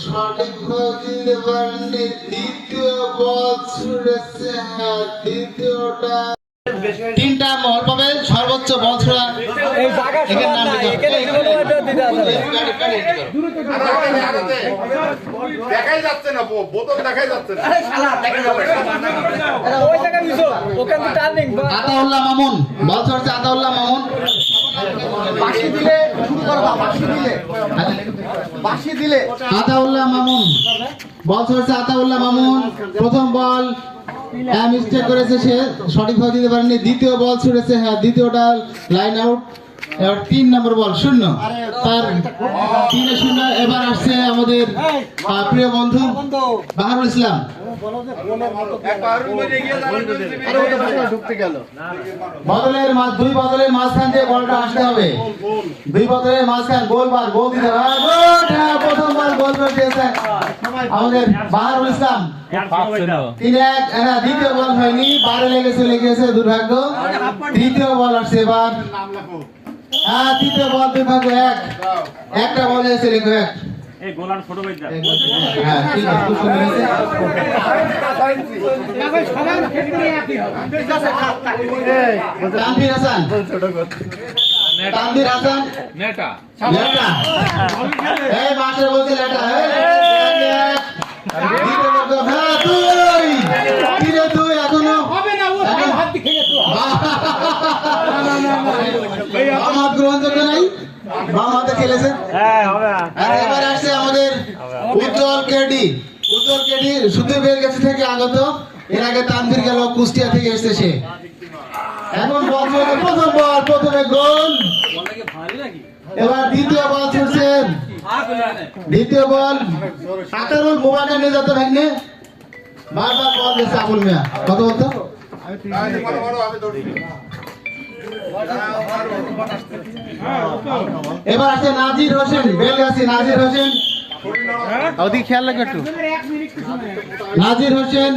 সঠিকভাবে দ্বিতীয় বল ছুড়েছে হ্যাঁ দ্বিতীয়টা। তিনটা বল পাবে সর্বোচ্চ বল ছোড়া। দেখাই যাচ্ছে না বোতল দেখাই যাচ্ছে না। আতাউল্লাহ মামুন বল ছড়ছে আতাউল্লাহ মামুন। বাঁশি দিলে দিলে। আতাউল্লাহ মামুন। বল আতাউল্লাহ মামুন। প্রথম বল হ্যাঁ করেছে সে। সঠিকভাবে দিতে পারেনি। দ্বিতীয় বল ছুড়েছে হ্যাঁ দ্বিতীয়টা লাইন আউট এবার তিন নম্বর বল শূন্য। তার তিনে শূন্য এবার আসছে আমাদের প্রিয় বন্ধু বাহারুল ইসলাম। বদলের মাঝ দুই বদলের মাঝখান দিয়ে বলটা আসতে হবে। দুই বদলের মাঝখান গোল বার গোল দিতে হবে। হ্যাঁ, গোল! আমাদের বাহারুল ইসলাম। তিন এক হ্যাঁ, দ্বিতীয় বল হয়নি বারে লেগেছে লেগেছে দুর্ভাগ্য। তৃতীয় বল আসছে এবার। হ্যাঁ তৃতীয় বল দুর্ভাগ্য এক। একটা বল এসে লেখো এক। হ্যাঁ তানভীর হাসান। তানভীর হাসান। লেটা এই মাস্টার বলছে লেটা এই, দ্বিতীয় বর্গ, হ্যাঁ দুই তিনে দুই এখনও বাম হাত গ্রহণযোগ্য নাই বাম আর এবার আসছে আমাদের উজ্জ্বল কেডি উজ্জ্বল কেডি সুদীপের কাছে থেকে আগত। এর আগে তানভীর গেল কুষ্টিয়া থেকে এসেছে সে। এখন বল প্রথম বল প্রথমে গোল। এবার দ্বিতীয় বল ছুটছেন দ্বিতীয় বল। নিয়ে যেতে ভাগ্নে বারবার বল আবুল মিয়া। কত বলতো? আমি। এবার আছে নাজির হোসেন বেলগাছি নাজির হোসেন। ওদিকে খেয়াল রাখো একটু। নাজির হোসেন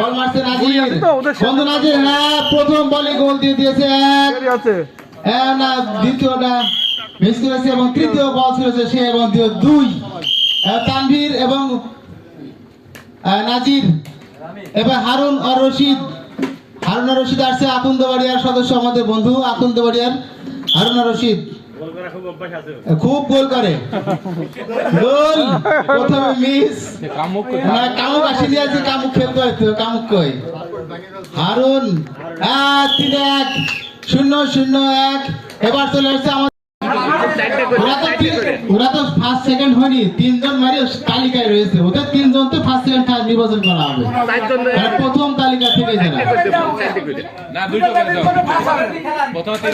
বল মারছে নাজির। বন্ধু নাজির হ্যাঁ প্রথম বলে গোল দিয়ে দিয়েছে এক। হ্যাঁ না দ্বিতীয়টা মিস করেছে এবং তৃতীয় বল ছিলেছে সে এবং দুই। আহ, তানভীর এবং নাজির। এবার হারুন আর রশিদ হারুন রশিদ আসছে, আকুন্দবাড়িয়ার সদস্য আমাদের বন্ধু আকুন্দ বাড়িয়ার হারুনা রশিদ। খুব গোল করে। প্রথমে মিস। কামুক কামুক হারুন। এক। শূন্য শূন্য এক। এবার চলে আসছে আমার ওরা তো ওরা তো ফার্স্ট সেকেন্ড হয়নি। তিনজন মারি তালিকায় রয়েছে। ওদের তিনজন তো ফার্স্ট সেকেন্ড থার্ড নির্বাচন করা হবে। প্রথম তালিকা থেকে যারা। না দুইটা করে দাও। প্রথমে তিন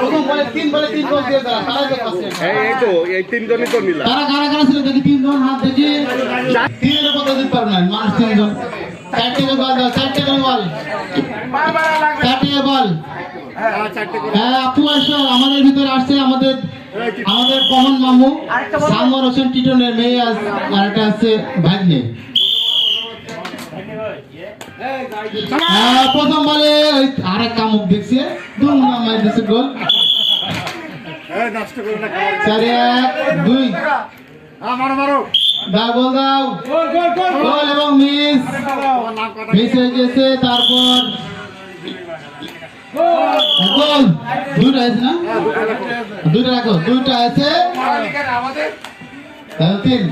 প্রথম বলে তিন বলে তিন গোল দিয়ে তারা তারাই তো। এই এই তো এই তিনজনই তো নিলাম। তারা কারা কারা ছিল দেখি তিনজন হাত দেখি। তিনের মতো দিতে পারবে না মানুষ তিনজন। চারটে বল দাও চারটে করে বল চারটে করে বল হ্যাঁ আপু আমাদের ভিতরে আসছে আমাদের আমাদের কমন মামু সামর হোসেন টিটনের মেয়ে আর একটা আছে ভাগ্নে। হ্যাঁ, প্রথম বলে ওই আরেক কামুক দেখছে দুই মামাই দিচ্ছে গোল। চারে এক দুই। দাও গোল দাও। গোল এবং মিস। মিস হয়ে গেছে তারপর গোল দুটো আছে না? দুটো রাখো দুটো আছে। তিন।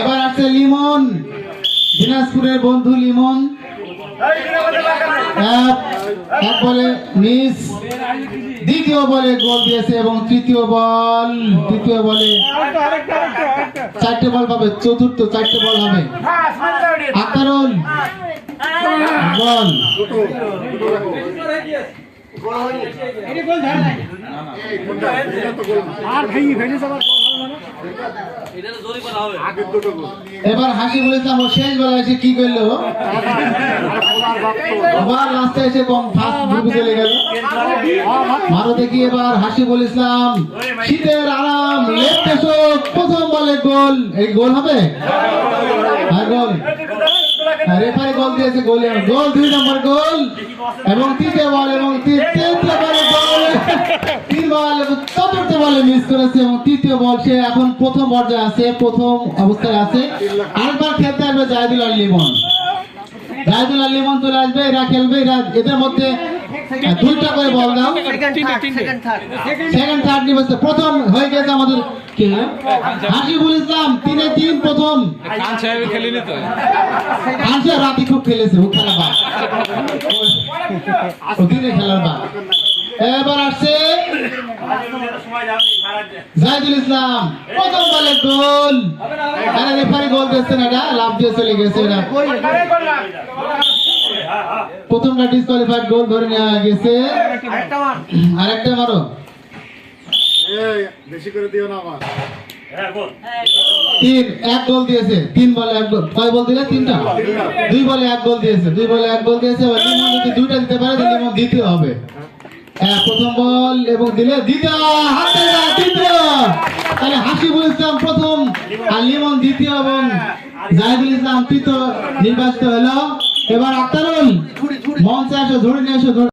এবার আছে লিমন, দিনাজপুরের বন্ধু লিমন। এক বলে মিস দ্বিতীয় বলে গোল দিয়েছে এবং তৃতীয় বল, তৃতীয় বলে চারটে বল পাবে, চতুর্থ চারটে বল হবে। আকারুল বল। এবার হাসি বলেছিলাম ও শেষ বেলা এসে কি করল? আবার লাস্টে এসে কম ফার্স্ট গ্রুপে চলে গেল। মারো দেখি এবার হাসি বলেছিলাম শীতের আরাম লেফট প্রথম বলে গোল। এই গোল হবে? হ্যাঁ গোল। রেফারি গোল দিয়েছে গোল গোল দুই নম্বর গোল এবং তৃতীয় বল এবং তৃতীয় বলে গোল তিন বল, চতুর্থ বলে মিস করেছে এবং তৃতীয় বল, সে এখন প্রথম পর্যায়ে আছে, প্রথম অবস্থায় আছে। আরেকবার খেলতে আসবে জাহিদুল আল লিমন। জাহিদুল আল লিমন চলে আসবে, এরা খেলবে, এরা এদের মধ্যে দুইটা করে বল দাও সেকেন্ড থার্ড নিবেছে প্রথম হয়ে গেছে আমাদের কে হাসিবুল ইসলাম তিনে তিন প্রথম খান সাহেব খেলিনি তো আজকে রাতে খুব খেলেছে ও খেলা ও দিনে খেলার বাদ এবার আসছে জাহিদুল ইসলাম প্রথম বলে গোল আরে রেফারি গোল দিচ্ছে না এটা লাভ দিয়ে চলে গেছে এটা প্রথমটা ডিসকোয়ালিফাইড গোল ধরে নেওয়া গেছে। আরেকটা মারো। বেশি করে দিও না আমার। তিন এক গোল দিয়েছে। তিন বলে এক গোল কয় বল দিলে তিনটা? দুই বলে এক গোল দিয়েছে। দুই বলে এক গোল দিয়েছে। লিমন যদি দুইটা দিতে পারে তাহলে লিমন দ্বিতীয় হবে। হ্যাঁ প্রথম বল এবং দিলে দ্বিতীয়। হাতে তৃতীয় তাহলে হাসিবুল ইসলাম প্রথম আর লিমন দ্বিতীয় এবং জাহিদুল ইসলাম তৃতীয় নির্বাচিত হলো। এবার আক্তারুল মঞ্চে আসো ধরে নিয়ে আসো ধরে